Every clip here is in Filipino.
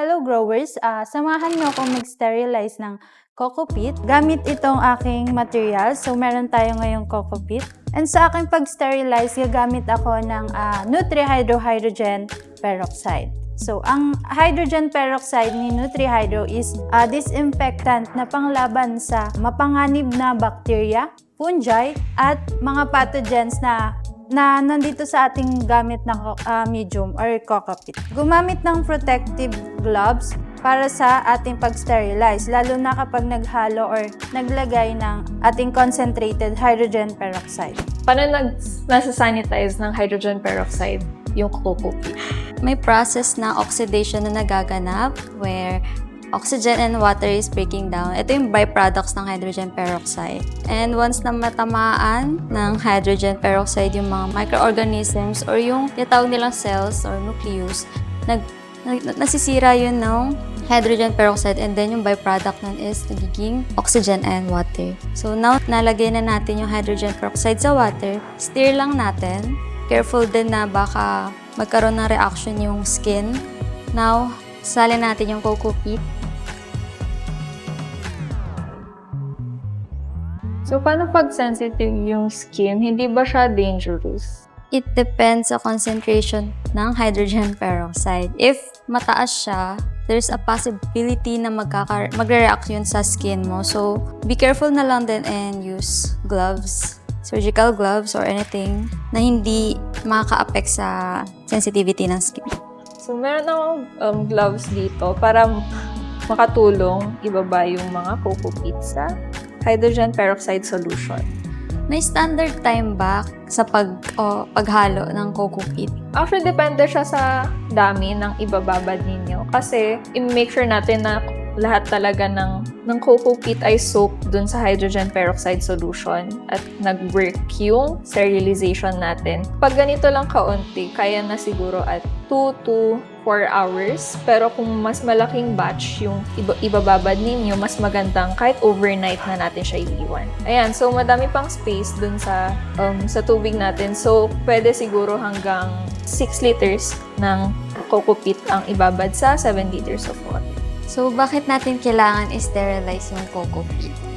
Hello growers, Ah, samahan niyo akong mag-sterilize ng coco peat gamit itong aking material. So meron tayo ngayong coco peat. And sa aking pag-sterilize, gagamit ako ng ah, Nutrihydrohydrogen peroxide. So, ang hydrogen peroxide ni Nutrihydro is ah, disinfectant na panglaban sa mapanganib na bacteria, fungi, at mga pathogens na na nandito sa ating gamit na co- ah, medium or cockpit. Gumamit ng protective gloves para sa ating pag-sterilize, lalo na kapag naghalo or naglagay ng ating concentrated hydrogen peroxide. Paano nag nasa-sanitize ng hydrogen peroxide yung coco may process na oxidation na nagaganap where oxygen and water is breaking down. Ito yung byproducts ng hydrogen peroxide. And once na matamaan ng hydrogen peroxide yung mga microorganisms or yung tinatawag nilang cells or nucleus, nag, nag, nasisira yun ng hydrogen peroxide and then yung byproduct nun is nagiging oxygen and water. So now, nalagay na natin yung hydrogen peroxide sa water. Stir lang natin. Careful din na baka magkaroon ng reaction yung skin. Now, salin natin yung coco peat. So, paano pag sensitive yung skin? Hindi ba siya dangerous? It depends sa concentration ng hydrogen peroxide. If mataas siya, there's a possibility na magkaka- magre-react yun sa skin mo. So, be careful na lang din and use gloves, surgical gloves or anything na hindi makaka-affect sa sensitivity ng skin. So, meron akong um, gloves dito para makatulong ibaba yung mga coco sa hydrogen peroxide solution. May standard time ba sa pag o paghalo ng coco peat? Actually, depende siya sa dami ng ibababad ninyo. Kasi, i-make sure natin na lahat talaga ng, ng coco peat ay soaked dun sa hydrogen peroxide solution at nag-work yung sterilization natin. Pag ganito lang kaunti, kaya na siguro at 2 to 4 hours. Pero kung mas malaking batch yung iba- ibababad ninyo, mas magandang kahit overnight na natin siya iiwan. Ayan, so madami pang space dun sa, um, sa tubig natin. So, pwede siguro hanggang 6 liters ng coco peat ang ibabad sa 7 liters of water. So, bakit natin kailangan i-sterilize yung coco peat?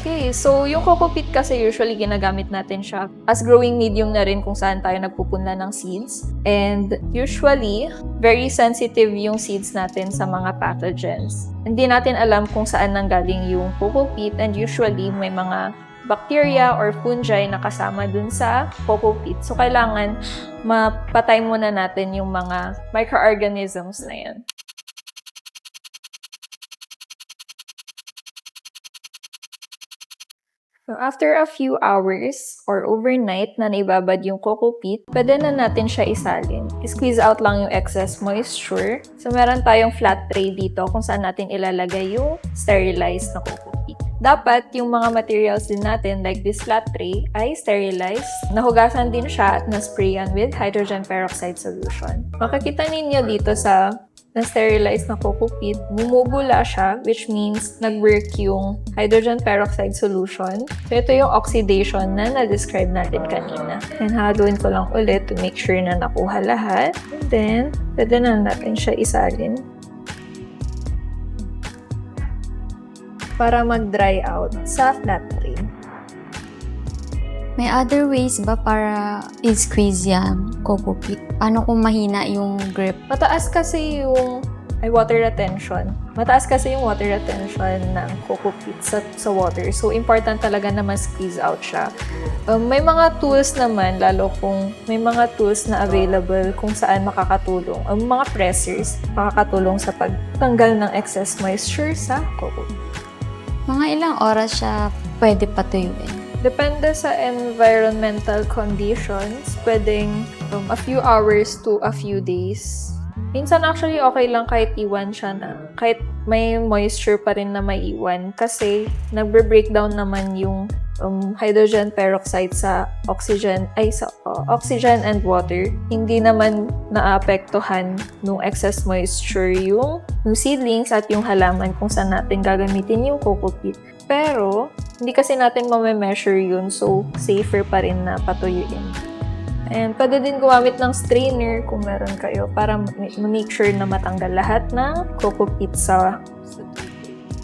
Okay, so yung coco peat kasi usually ginagamit natin siya as growing medium na rin kung saan tayo nagpupunla ng seeds. And usually, very sensitive yung seeds natin sa mga pathogens. Hindi natin alam kung saan nanggaling yung coco peat and usually may mga bacteria or fungi na kasama dun sa coco peat. So, kailangan mapatay muna natin yung mga microorganisms na yan. So, after a few hours or overnight na naibabad yung coco peat, pwede na natin siya isalin. Squeeze out lang yung excess moisture. So, meron tayong flat tray dito kung saan natin ilalagay yung sterilized na coco peat. Dapat yung mga materials din natin like this flat tray ay sterilized. Nahugasan din siya at na-sprayan with hydrogen peroxide solution. Makikita ninyo dito sa na-sterilize na peat, bumubula siya, which means nag-work yung hydrogen peroxide solution. So, ito yung oxidation na na-describe natin kanina. And haluin ko lang ulit to make sure na nakuha lahat. And then, pwede na natin siya isalin. Para mag-dry out sa flat tray. May other ways ba para i-squeeze yan, peat? Paano kung mahina yung grip? Mataas kasi yung ay water retention. Mataas kasi yung water retention ng peat sa, sa water. So, important talaga na ma-squeeze out siya. Um, may mga tools naman, lalo kung may mga tools na available kung saan makakatulong. Ang mga pressers, makakatulong sa pagtanggal ng excess moisture sa coco peat. Mga ilang oras siya pwede patuyuin? Depende sa environmental conditions, pwedeng um, a few hours to a few days. Minsan actually okay lang kahit iwan siya na, kahit may moisture pa rin na may iwan kasi nagbe-breakdown naman yung um, hydrogen peroxide sa oxygen, ay sa uh, oxygen and water. Hindi naman naapektuhan nung excess moisture yung, yung seedlings at yung halaman kung saan natin gagamitin yung coco peat. Pero, hindi kasi natin mame-measure yun, so safer pa rin na patuyuin. And pwede din gumamit ng strainer kung meron kayo para ma- ma-make sure na matanggal lahat ng coco sa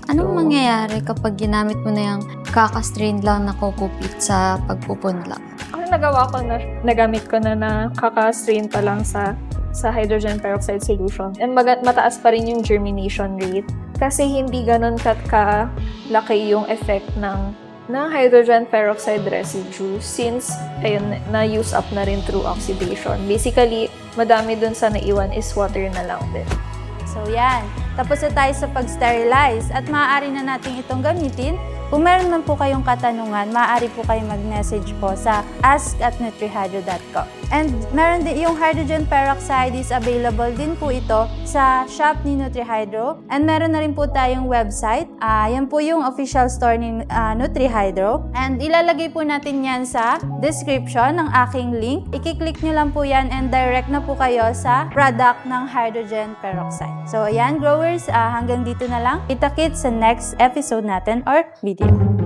Anong So- mangyayari kapag ginamit mo na yung kakastrain lang na coco sa pagpupunla? Ang nagawa ko na, nagamit ko na na kaka-strain pa lang sa sa hydrogen peroxide solution. And maga- mataas pa rin yung germination rate. Kasi hindi ganun kat kalaki yung effect ng ng hydrogen peroxide residue since ayun, na-use up na rin through oxidation. Basically, madami dun sa naiwan is water na lang din. So yan, tapos na tayo sa pag-sterilize at maaari na natin itong gamitin. Kung meron man po kayong katanungan, maaari po kayong mag-message po sa ask at nutrihydro.com. And meron din yung hydrogen peroxide is available din po ito sa shop ni NutriHydro. And meron na rin po tayong website. Ah, yan po yung official store ni ah, NutriHydro. And ilalagay po natin yan sa description ng aking link. Ikiklik nyo lang po yan and direct na po kayo sa product ng hydrogen peroxide. So ayan growers, ah, hanggang dito na lang. Kita-kits sa next episode natin or video. 点。